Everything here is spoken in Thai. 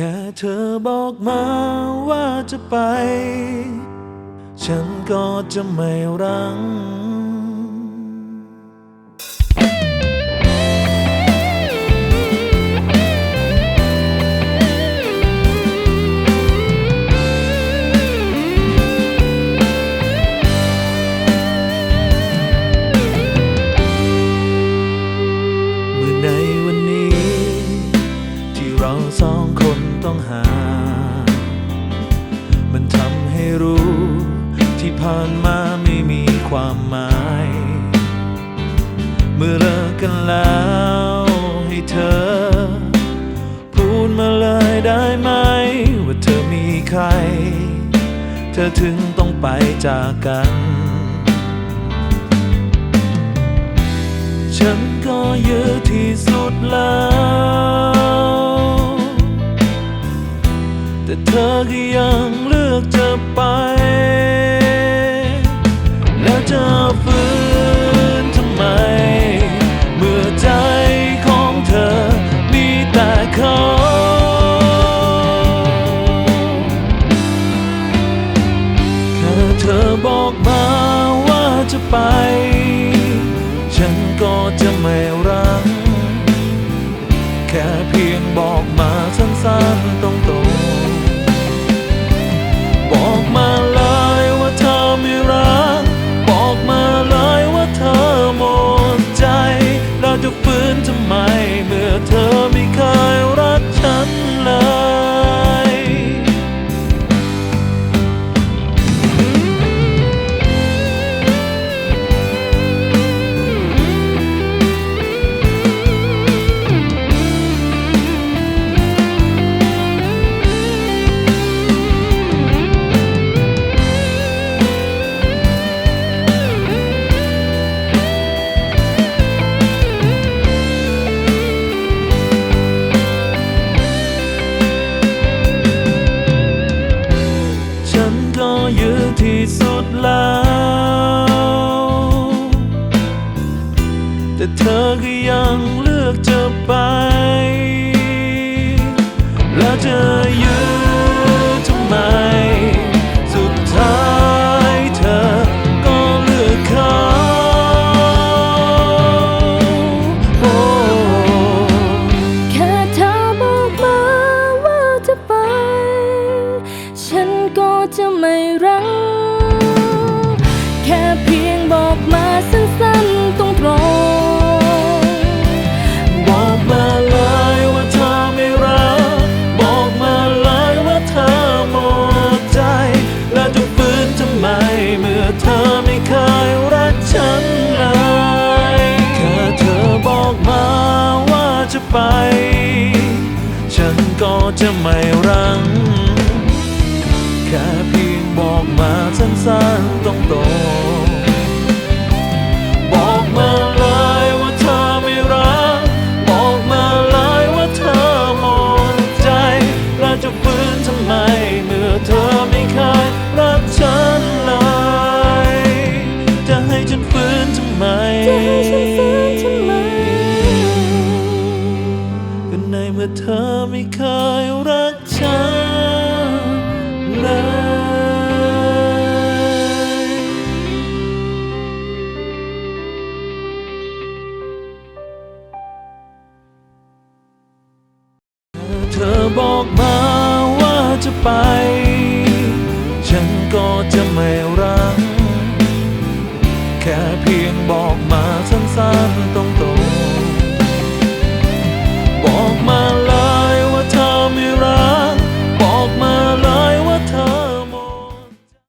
แค่เธอบอกมาว่าจะไป ฉันก็จะไม่รังเมื่อในวันนี้ที่เราสองคน ต้องหา มันทำให้รู้ที่ผ่านมาไม่มีความหมาย เมื่อเลิกกันแล้วให้เธอ พูดมาเลยได้ไหม ว่าเธอมีใคร เธอถึงต้องไปจากกัน ฉันก็เยืดที่สุดแล้ว เธอก็ยังเลือกจะไป แล้วจะฝืนทำไม เมื่อใจของเธอมีแต่เขาแค่เธอบอกมาว่าจะไป ฉันก็จะไม่รัง แค่เพียงบอกมาสั้นๆตรงๆ ที่สุดแล้ว แต่เธอก็ยังเลือกจะไป แล้วจะยื สั้นๆตรงๆบอกมาเลยว่าเธอไม่รัก บอกมาเลยว่าเธอหมดใจ แล้วจะฟื้นทำไมเมื่อเธอไม่เคยรักฉันเลยแค่เธอบอกมาว่าจะไป ฉันก็จะไม่รังแค่เพียงบอกมาสั้นๆตรงๆ จะให้ฉันฟื้นทำไมจะให้ฉันฟื้นทำไมก็ในเมื่อเธอไม่เคยรักฉันเลยเธอบอกมาว่าจะไป